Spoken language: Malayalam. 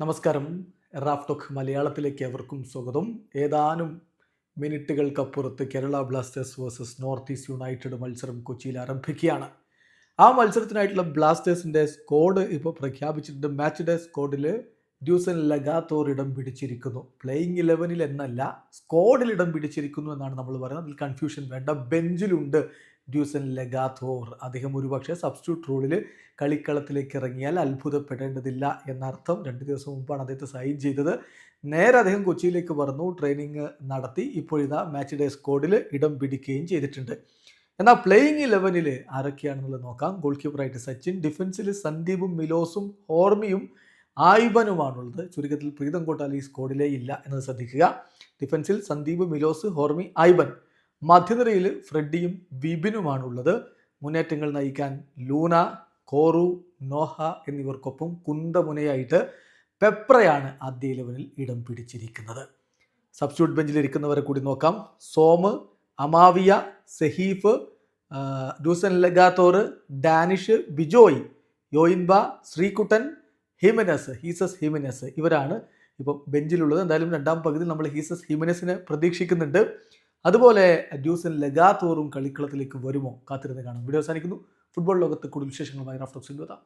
നമസ്കാരം. റാഫ്ടോക്ക് മലയാളത്തിലേക്ക് എവർക്കും സ്വാഗതം. ഏതാനും മിനിറ്റുകൾക്കപ്പുറത്ത് Kerala Blasters versus North East United മത്സരം കൊച്ചിയിൽ ആരംഭിക്കുകയാണ്. ആ മത്സരത്തിനായിട്ടുള്ള ബ്ലാസ്റ്റേഴ്സിന്റെ സ്കോഡ് ഇപ്പോൾ പ്രഖ്യാപിച്ചിട്ടുണ്ട്. മാച്ച് ഡേ സ്കോഡിൽ ഡ്യൂസൻ ലഗാത്തോർ ഇടം പിടിച്ചിരിക്കുന്നു. പ്ലേയിങ് ഇലവനിൽ എന്നല്ല സ്കോഡിൽ ഇടം പിടിച്ചിരിക്കുന്നു എന്നാണ് നമ്മൾ പറയുന്നത്. അതിൽ കൺഫ്യൂഷൻ വേണ്ട. ബെഞ്ചിലുണ്ട്. ഡ്യൂസൻ ലഗാത്തോർ അദ്ദേഹം ഒരുപക്ഷെ സബ്സ്റ്റിറ്റ്യൂട്ട് റോളിൽ കളിക്കളത്തിലേക്ക് ഇറങ്ങിയാൽ അത്ഭുതപ്പെടേണ്ടതില്ല എന്നർത്ഥം രണ്ട് ദിവസം മുമ്പാണ് അദ്ദേഹത്തെ സൈൻ ചെയ്തത്. നേരെ അദ്ദേഹം കൊച്ചിയിലേക്ക് പറഞ്ഞു ട്രെയിനിങ് നടത്തി ഇപ്പോഴിതാ മാച്ച് ഡേ സ്കോഡിൽ ഇടം പിടിക്കുകയും ചെയ്തിട്ടുണ്ട്. എന്നാൽ പ്ലേയിങ് ഇലവനിൽ ആരൊക്കെയാണെന്നുള്ളത് നോക്കാം. ഗോൾ കീപ്പറായിട്ട് സച്ചിൻ ഡിഫൻസിൽ സന്ദീപും മിലോസും ഹോർമിയും ആയുബനുമാണുള്ളത്. ചുരുക്കത്തിൽ പ്രീതം കോട്ടാൽ ഈ സ്കോഡിലേ ഇല്ല എന്നത് ശ്രദ്ധിക്കുക. ഡിഫൻസിൽ സന്ദീപ് മിലോസ് ഹോർമി ആയിബൻ. മധ്യനിരയിൽ ഫ്രെഡിയും വിപിനുമാണുള്ളത്. മുന്നേറ്റങ്ങൾ നയിക്കാൻ ലൂന കോറു നോഹ എന്നിവർക്കൊപ്പം കുന്തമുനയായിട്ട് പെപ്രയാണ് ആദ്യ ഇലവനിൽ ഇടം പിടിച്ചിരിക്കുന്നത്. സബ്സ്റ്റിറ്റ്യൂട്ട് ബെഞ്ചിൽ ഇരിക്കുന്നവരെ കൂടി നോക്കാം. Som Amavia Saheef Dusan Lagator Danish Bijoy Yoihenba Sreekuttan Jimenez Jesus Jimenez ഇവരാണ് ഇപ്പം ബെഞ്ചിലുള്ളത് എന്തായാലും രണ്ടാം പകുതിയിൽ നമ്മൾ ഹീസസ് ഹിമനസിനെ പ്രതീക്ഷിക്കുന്നുണ്ട്. അതുപോലെ ഡ്യൂസൻ ലഗാത്തോറും കളിക്കളത്തിലേക്ക് വരുമോ കാത്തിരുന്ന് കാണാം. വീഡിയോ അവസാനിക്കുന്നു. ഫുട്ബോൾ ലോകത്ത് കൂടുതൽ വിശേഷങ്ങളുമായി റഫ്റ്റോക്സിൽ വരാം